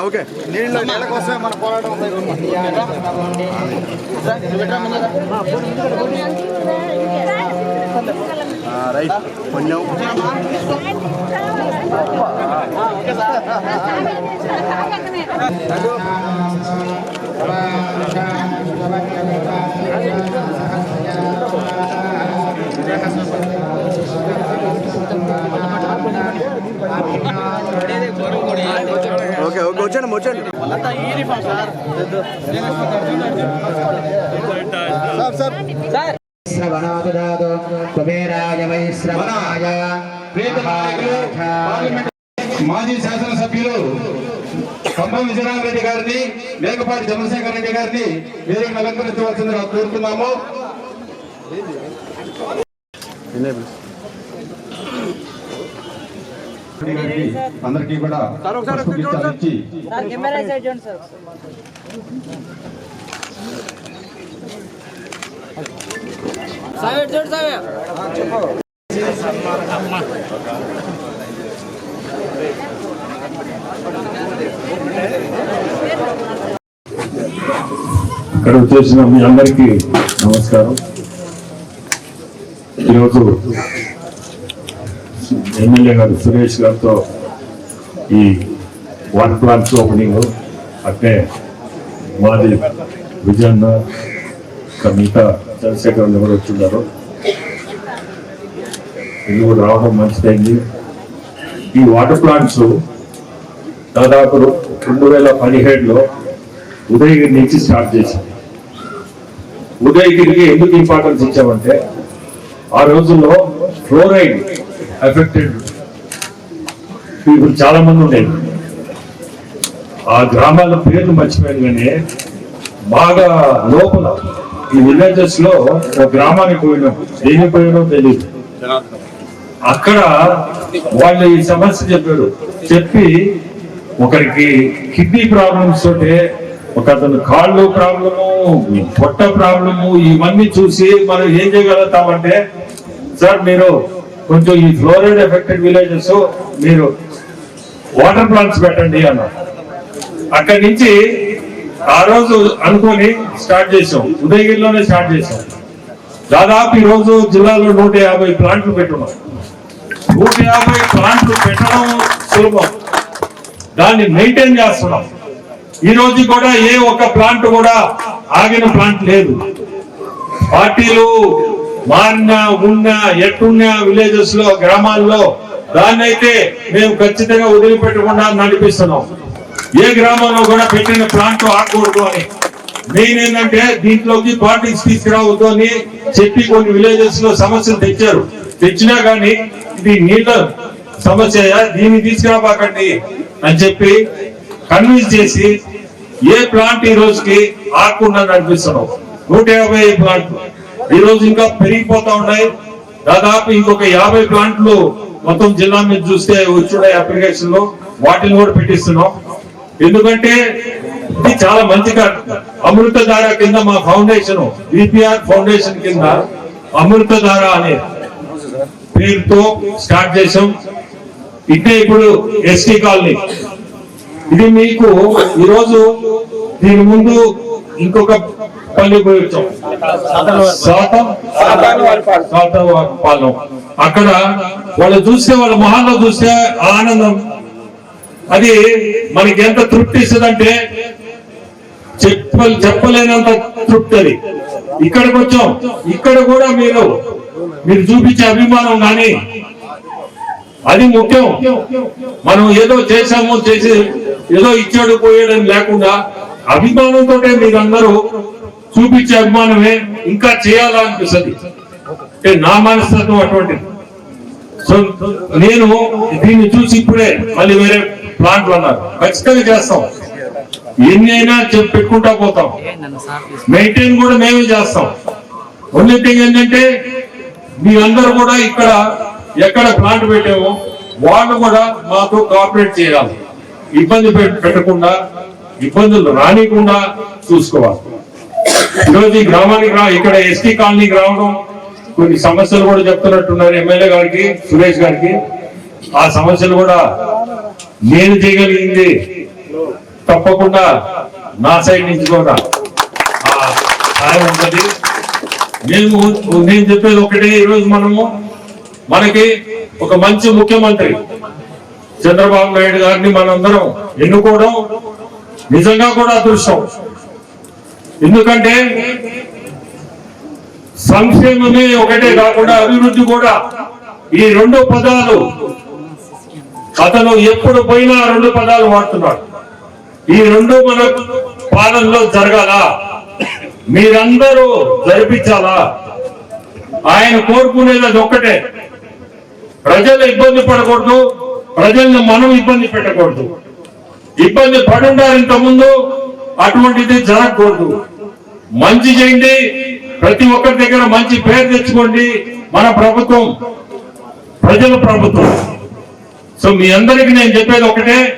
Okay. నీళ్ళ నెల కోసమే మన పోరాటం right. Ponnam Gracias. Okay okay వచ్చాను వచ్చాను సార్ సార్ శ్రవణాయ మాజీ శాసనసభ్యులు కంపం విజయరామరెడ్డి గారిని మేకపాటి చంద్రశేఖర్ రెడ్డి గారిని వేదికను అలంకరించవలసిందిగా కోరుతున్నాము. అందరికీ కూడా సార్ సాయి చూడు సాయి ఇక్కడ వచ్చేసిన మీ అందరికీ నమస్కారం. ఈరోజు ఎమ్మెల్యే గారు సురేష్ గారితో ఈ వాటర్ ప్లాంట్స్ ఓపెనింగ్ అంటే మాది విజయన్న మిగతా చంద్రశేఖర్ ఎవరు వచ్చిన్నారు ఇది కూడా రావడం మంచిదైంది. ఈ వాటర్ ప్లాంట్స్ దాదాపు రెండు వేల పదిహేడులో ఉదయగిరి నుంచి స్టార్ట్ చేసింది ఉదయగిరికి ఎందుకు ఇంపార్టెన్స్ ఇచ్చామంటే ఆ రోజుల్లో ఫ్లోరైడ్ అఫెక్టెడ్ పీపుల్ చాలా మంది ఉండేది ఆ గ్రామాల పేర్లు మర్చిపోయాను కానీ బాగా లోపల ఈ విలేజెస్లో ఒక గ్రామానికి పోయినాం. దేనికి పోయినో తెలియదు అక్కడ వాళ్ళు ఈ సమస్య చెప్పారు. చెప్పి ఒకరికి కిడ్నీ ప్రాబ్లమ్స్ తోటి ఒక అతను కాళ్ళు ప్రాబ్లము పొట్ట ప్రాబ్లము ఇవన్నీ చూసి మనం ఏం చేయగలుగుతామంటే సార్ మీరు కొంచెం ఈ ఫ్లోరైడ్ ఎఫెక్టెడ్ విలేజెస్ మీరు వాటర్ ప్లాంట్స్ పెట్టండి అన్నారు. అక్కడి నుంచి ఆ రోజు అనుకొని స్టార్ట్ చేసాం ఉదయగిరిలోనే స్టార్ట్ చేసాం దాదాపు ఈరోజు జిల్లాలో నూట యాభై ప్లాంట్లు పెట్టున్నాం నూట యాభై ప్లాంట్లు పెట్టడం సులభం. దాన్ని మెయింటైన్ చేస్తున్నాం. ఈ రోజు కూడా ఏ ఒక్క ప్లాంట్ కూడా ఆగిన ప్లాంట్ లేదు. పార్టీలు మారినా ఉన్నా ఎట్టున్నా విలేజెస్లో గ్రామాల్లో దాన్నైతే మేము ఖచ్చితంగా వదిలిపెట్టకుండా నడిపిస్తున్నాం. ఏ గ్రామంలో కూడా పెట్టిన ప్లాంట్ ఆడకూడదు అని. మెయిన్ ఏంటంటే దీంట్లోకి పార్టీస్ తీసుకురావద్దు అని చెప్పి కొన్ని విలేజెస్లో సమస్యలు తెచ్చారు. తెచ్చినా కానీ ఇది నీళ్ళ సమస్య దీన్ని తీసుకురాబాకండి అని చెప్పి కన్విన్స్ చేసి ఏ ప్లాంట్ ఈ రోజుకి ఆకుండా నడిపిస్తున్నాం. నూట యాభై ప్లాంట్లు. ఈ రోజు ఇంకా పెరిగిపోతా ఉన్నాయి. దాదాపు ఇంకొక యాభై ప్లాంట్లు మొత్తం జిల్లా మీద చూస్తే వచ్చున్నాయి అప్లికేషన్లో. వాటిని కూడా పెట్టిస్తున్నాం. ఎందుకంటే ఇది చాలా మంచి కార్యక్రమం అమృతధార కింద మా ఫౌండేషన్ ఈపీఆర్ ఫౌండేషన్ కింద అమృతధార అనే పేరుతో స్టార్ట్ చేసాం ఇదే ఇప్పుడు ఎస్టీ కాలనీ. ఇది మీకు ఈరోజు దీని ముందు ఇంకొక పల్లి పాలెం అక్కడ వాళ్ళు చూస్తే వాళ్ళ మొహాల్లో చూస్తే ఆనందం. అది మనకి ఎంత తృప్తి ఇస్తుందంటే చెప్ప చెప్పలేనంత తృప్తి అది. ఇక్కడికి వచ్చాం. ఇక్కడ కూడా మీరు మీరు చూపించే అభిమానం కానీ అది ముఖ్యం. మనం ఏదో చేసాము చేసి ఏదో ఇచ్చాడు పోయాడని లేకుండా అభిమానంతో మీరందరూ చూపించే అభిమానమే ఇంకా చేయాలనిపిస్తుంది. నా మనస్తత్వం అటువంటిది. సో నేను దీన్ని చూసి ఇప్పుడే మళ్ళీ వేరే ప్లాంట్లు అన్నారు. ఖచ్చితంగా చేస్తాం. ఎన్ని అయినా పెట్టుకుంటా పోతాం. మెయింటైన్ కూడా మేమే చేస్తాం. ఓన్లీ థింగ్ ఏంటంటే మీరందరూ కూడా ఇక్కడ ఎక్కడ ప్లాంట్ పెట్టామో వాళ్ళు కూడా మాతో కోఆపరేట్ చేయాలి. ఇబ్బంది పెట్టకుండా ఇబ్బందులు రానికుండా చూసుకోవాలి. ఈరోజు ఈ గ్రామానికి రా ఇక్కడ ఎస్టీ కాలనీకి రావడం కొన్ని సమస్యలు కూడా చెప్తున్నట్టున్నారు ఎమ్మెల్యే గారికి సురేష్ గారికి. ఆ సమస్యలు కూడా నేను చేయగలిగింది. తప్పకుండా నా సైడ్ నుంచి కూడా ఆ సాయం ఉంటుంది. మేము నేను చెప్పేది ఒకటే ఈరోజు మనము. మనకి ఒక మంచి ముఖ్యమంత్రి చంద్రబాబు నాయుడు గారిని మనందరం ఎన్నుకోవడం నిజంగా కూడా అదృష్టం. ఎందుకంటే సంక్షేమమే ఒకటే కాకుండా అభివృద్ధి కూడా. ఈ రెండు పదాలు అతను ఎప్పుడు పోయినా రెండు పదాలు వాడుతున్నాడు. ఈ రెండు మన పాలనలో జరగాల? మీరందరూ జరిపించాలా? ఆయన కోరుకునేది అది ఒక్కటే. ప్రజలు ఇబ్బంది పడకూడదు ప్రజల్ని మనం ఇబ్బంది పెట్టకూడదు. ఇబ్బంది పడుండారు ఇంతకుముందు ముందు అటువంటిది జరగకూడదు. మంచి చేయండి. ప్రతి ఒక్కరి దగ్గర మంచి పేరు తెచ్చుకోండి. మన ప్రభుత్వం ప్రజల ప్రభుత్వం. సో మీ అందరికి నేను చెప్పేది ఒకటే.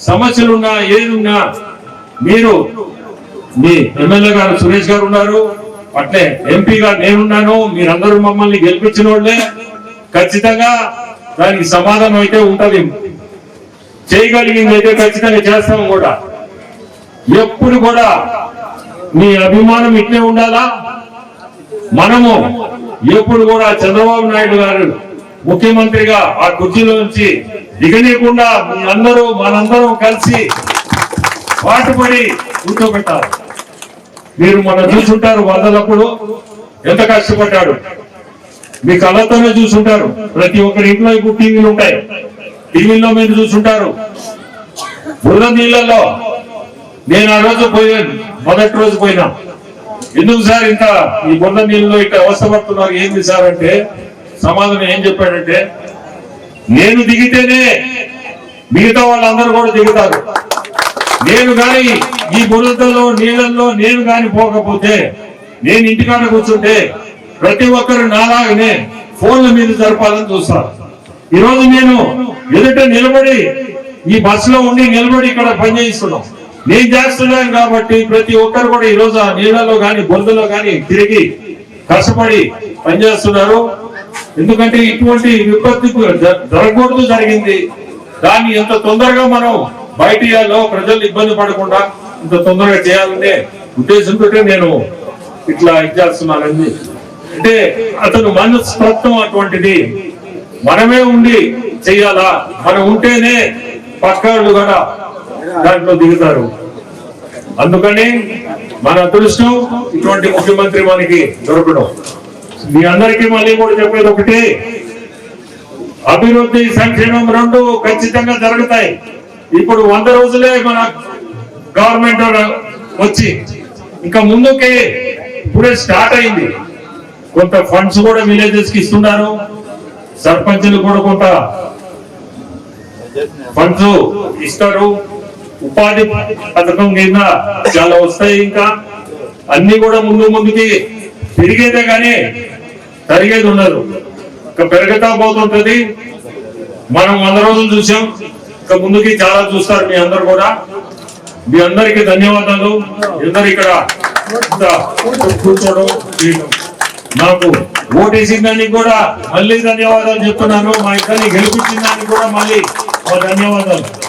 సమస్యలున్నా ఏదున్నా మీరు మీ ఎమ్మెల్యే గారు సురేష్ గారు ఉన్నారు. అట్లే ఎంపీ గారు నేనున్నాను. మీరందరూ మమ్మల్ని గెలిపించిన వాళ్ళే. ఖచ్చితంగా దానికి సమాధానం అయితే ఉంటది. చేయగలిగింది అయితే ఖచ్చితంగా చేస్తాం కూడా. ఎప్పుడు కూడా మీ అభిమానం ఇట్లే ఉండాలా? మనము ఎప్పుడు కూడా చంద్రబాబు నాయుడు గారు ముఖ్యమంత్రిగా ఆ కుర్చీలో నుంచి దిగనీయకుండా మీ అందరూ మనందరం కలిసి పాటుపడి కూర్చోబెట్టాలి. మీరు మనం చూసుంటారు వరదలప్పుడు ఎంత కష్టపడ్డాడు. మీ కళ్ళతోనే చూసుంటారు. ప్రతి ఒక్కరి ఇంట్లో ఇప్పుడు టీవీలు ఉంటాయి. టీవీల్లో మీరు చూసుంటారు. బురద నీళ్ళలో నేను ఆ రోజు పోయాను మొదటి రోజు పోయినా. ఎందుకు సార్ ఇంత ఈ బురద నీళ్ళలో ఇక్కడ అవసరపడుతున్నారు ఏంది సార్ అంటే సమాధానం ఏం చెప్పాడంటే నేను దిగితేనే మిగతా వాళ్ళందరూ కూడా దిగుతారు. నేను కానీ ఈ బురదలో నీళ్ళల్లో నేను కాని పోకపోతే నేను ఇంటికాడ కూర్చుంటే ప్రతి ఒక్కరు నాలాగనే ఫోన్ల మీద జరపాలని చూస్తారు. ఈ రోజు నేను ఎదుట నిలబడి ఈ బస్సులో ఉండి నిలబడి ఇక్కడ పనిచేయిస్తున్నాం నేను చేస్తున్నాను కాబట్టి ప్రతి ఒక్కరు కూడా ఈ రోజు ఆ నీళ్ళలో కానీ బొందులో కానీ తిరిగి కష్టపడి పనిచేస్తున్నారు. ఎందుకంటే ఇటువంటి విపత్తి జరగకూడదు జరిగింది. దాన్ని ఎంత తొందరగా మనం బయట ప్రజలు ఇబ్బంది పడకుండా ఇంత తొందరగా చేయాలనే ఉద్దేశంతో నేను ఇట్లా ఇచ్చేస్తున్నానండి అంటే అతను మనస్తత్వం అటువంటిది. మనమే ఉండి చెయ్యాలా మనం ఉంటేనే పక్కాళ్ళు కూడా దాంట్లో దిగుతారు. అందుకని మన అదృష్టం ఇటువంటి ముఖ్యమంత్రి మనకి దొరకడం. మీ అందరికీ మళ్ళీ కూడా చెప్పేది ఒకటి అభివృద్ధి సంక్షేమం రెండు ఖచ్చితంగా జరుగుతాయి. ఇప్పుడు వంద రోజులే మన గవర్నమెంట్ వచ్చి ఇంకా ముందుకి ఇప్పుడే స్టార్ట్ అయింది. కొంత ఫండ్స్ కూడా విలేజెస్కి ఇస్తున్నారు. సర్పంచులు కూడా కొంత ఫండ్స్ ఇస్తారు. ఉపాధి పథకం కింద చాలా వస్తాయి ఇంకా. అన్ని కూడా ముందు ముందుకి పెరిగేదే కానీ తరిగేది ఉండదు. ఇంకా పెరగతా పోతుంటది. మనం వంద రోజులు చూసాం. ఇంకా ముందుకి చాలా చూస్తారు మీ అందరు కూడా. మీ అందరికి ధన్యవాదాలు. అందరు ఇక్కడ కూర్చోవడం నాకు ఓటేసిన దానికి కూడా మళ్ళీ ధన్యవాదాలు చెప్తున్నాను. మా ఇద్దరిని గెలిపించిన దానికి కూడా మళ్ళీ ధన్యవాదాలు.